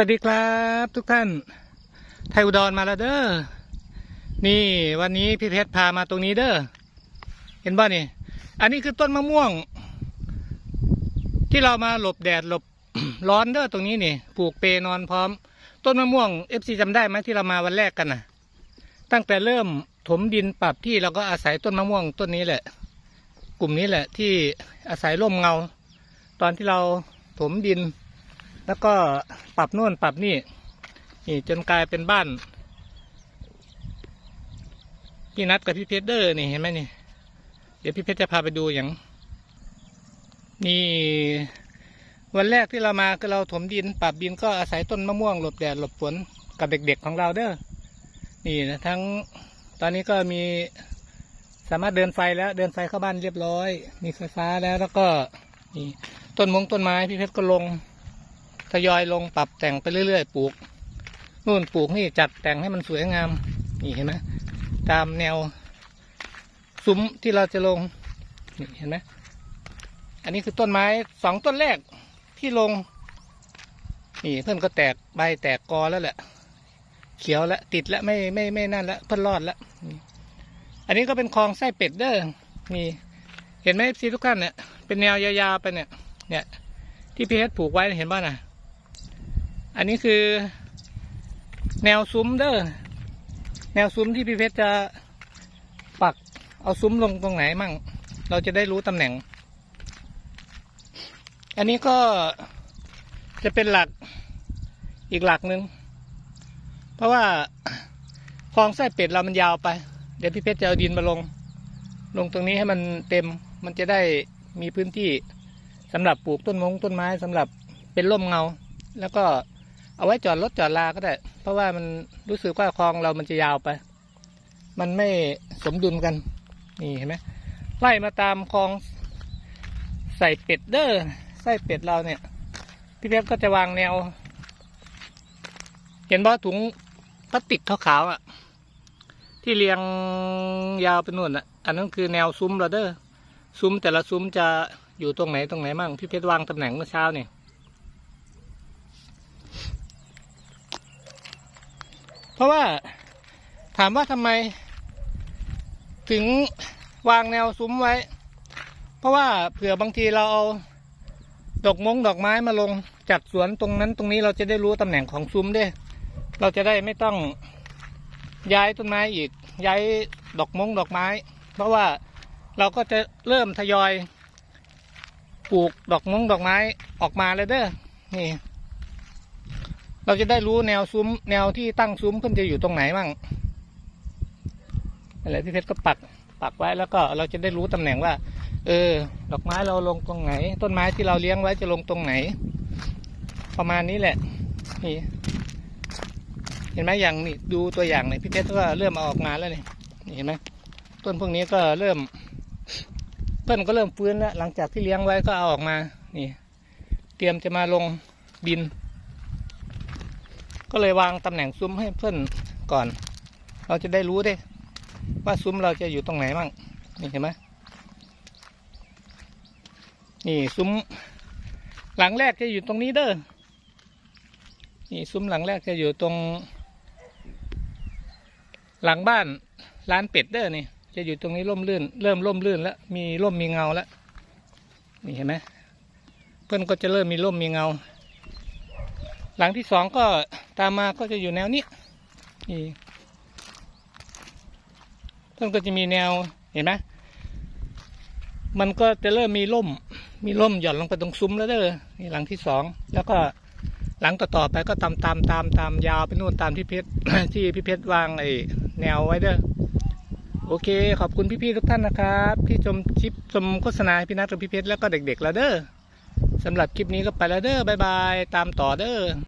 วัสดีครับทุกท่าน ไทยอุดรมาแล้วเด้อ นี่วันนี้พี่เพชรพามาตรงนี้เด้อ เห็นบ่นี่ อันนี้คือต้นมะม่วง ที่เรามาหลบแดดหลบร้อนเด้อตรงนี้นี่ ปลูกเปนอนพร้อม ต้นมะม่วงเอฟซีจำได้ไหมที่เรามาวันแรกกันน่ะ ตั้งแต่เริ่มถมดินปรับที่เราก็อาศัยต้นมะม่วงต้นนี้แหละ กลุ่มนี้แหละที่อาศัยร่มเงา ตอนที่เราถมดิน แล้วก็ปรับโน่นปรับนี่นี่จนกลายเป็นบ้านพี่นัดกับพี่เพชรเดอร์นี่เห็นไหมนี่ เดี๋ยวพี่เพชรจะพาไปดูอย่าง นี่วันแรกที่เรามาคือเราถมดิน ปรับดินก็อาศัยต้นมะม่วงหลบแดดหลบฝนกับเด็กๆของเราเด้อนี่นะทั้งตอนนี้ก็มีสามารถเดินไฟแล้วเดินไฟเข้าบ้านเรียบร้อย มีไฟฟ้าแล้วแล้วก็นี่ต้นมงต้นไม้พี่เพชรก็ลง ทยอยลงปรับแต่งไปเรื่อยๆปลูกนู่นปลูกนี่จัดแต่งให้มันสวยงาม นี่เห็นไหมตามแนวซุ้มที่เราจะลงนี่เห็นไหมอันนี้คือต้นไม้สองต้นแรกที่ลง นี่เพื่อนก็แตกใบแตกกอแล้วแหละ เขียวแล้วติดแล้วไม่ไม่ไม่นั่นแล้วเพื่อนรอดแล้วอันนี้ก็เป็นคลองไส้เป็ดเด้อนี่เห็นไหมซีทุกท่านเนี่ยเป็นแนวยาวๆไปเนี่ย เนี่ย ที่พีเอสผูกไว้เห็นป่ะนะ อันนี้คือ แนวซุ้มเด้อแนวซุ้มที่พี่เพชรจะปักเอาซุ้มลงตรงไหนมั่ง เราจะได้รู้ตำแหน่ง อันนี้ก็จะเป็นหลักอีกหลักหนึ่งเพราะว่าคลองไส้เป็ดเรามันยาวไป เดี๋ยวพี่เพชรจะเอาดินมาลง ลงตรงนี้ให้มันเต็มมันจะได้มีพื้นที่สำหรับปลูกต้นมงต้นไม้สำหรับเป็นร่มเงา แล้วก็ เอาไว้จอดรถจอดลาก็ได้ เพราะว่ามันรู้สึกว่าคลองเรามันจะยาวไป มันไม่สมดุลกัน นี่เห็นไหมไล่มาตามคลองใส่เป็ดเด้อไส้เป็ดเราเนี่ย พี่เพชรก็จะวางแนว เห็นบ่ถุงพลาสติกขาวๆอะ ที่เรียงยาวไปนู่นอะ อันนั้นคือแนวซุ้มเราเด้อซุ้มแต่ละซุ้มจะอยู่ตรงไหนตรงไหนมั่งพี่เพชรวางตำแหน่งเมื่อเช้าเนี่ย เพราะว่าถามว่าทำไม ถึงวางแนวซุ้มไว้ เพราะว่าเผื่อบางทีเราเอาดอกมงดอกไม้มาลงจัดสวนตรงนั้นตรงนี้เราจะได้รู้ตำแหน่งของซุ้มด้วย เราจะได้ไม่ต้องย้ายต้นไม้อีก ย้ายดอกมงดอกไม้ เพราะว่าเราก็จะเริ่มทยอย ปลูกดอกมงดอกไม้ออกมาเลยเด้อนี่ เราจะได้รู้แนวซุ้ม แนวที่ตั้งซุ้มเพิ่นจะอยู่ตรงไหนมั่งอะไรพี่เพชรก็ปักปักไว้แล้วก็เราจะได้รู้ตำแหน่งว่า เออ ดอกไม้เราลงตรงไหน ต้นไม้ที่เราเลี้ยงไว้จะลงตรงไหน ประมาณนี้แหละ นี่ เห็นไหมอย่างนี่ดูตัวอย่างเนี่ยพี่เพชรก็เริ่มเอาออกมาแล้วนี่นี่เห็นไหมต้นพวกนี้ก็เริ่มต้นก็เริ่มฟื้นแล้วหลังจากที่เลี้ยงไว้ก็เอาออกมา นี่ เตรียมจะมาลงดิน ก็เลยวางตำแหน่งซุ้มให้เพื่อนก่อน เราจะได้รู้ได้ว่าซุ้มเราจะอยู่ตรงไหนบ้างนี่เห็นไหมนี่ซุ้มหลังแรกจะอยู่ตรงนี้เด้อนี่ซุ้มหลังแรกจะอยู่ตรง หลังบ้านร้านเป็ดเด้อนี่ จะอยู่ตรงนี้ร่มรื่น เริ่มร่มรื่นแล้วมีร่มมีเงาแล้วนี่เห็นไหมเพื่อนก็จะเริ่มมีร่มมีเงา หลังที่สองก็ตามมาก็จะอยู่แนวนี้นี่เพื่อนก็จะมีแนวเห็นไหมมันก็จะเริ่มมีร่ม มีร่มหย่อนลงไปตรงซุ้มแล้วเด้อนี่หลังที่สองแล้วก็หลังต่อๆไปก็ตามตามตามตามยาวไปนู่นตามที่เพชรที่พี่เพชรวางไอ้แนวไว้เด้อโอเค ขอบคุณพี่ๆทุกท่านนะครับที่ชมคลิปชมโฆษณาให้พี่นัทกับพี่เพชรแล้วก็เด็กๆแล้วเด้อสำหรับคลิปนี้ก็ไปแล้วเด้อบายบาย ตามต่อเด้อ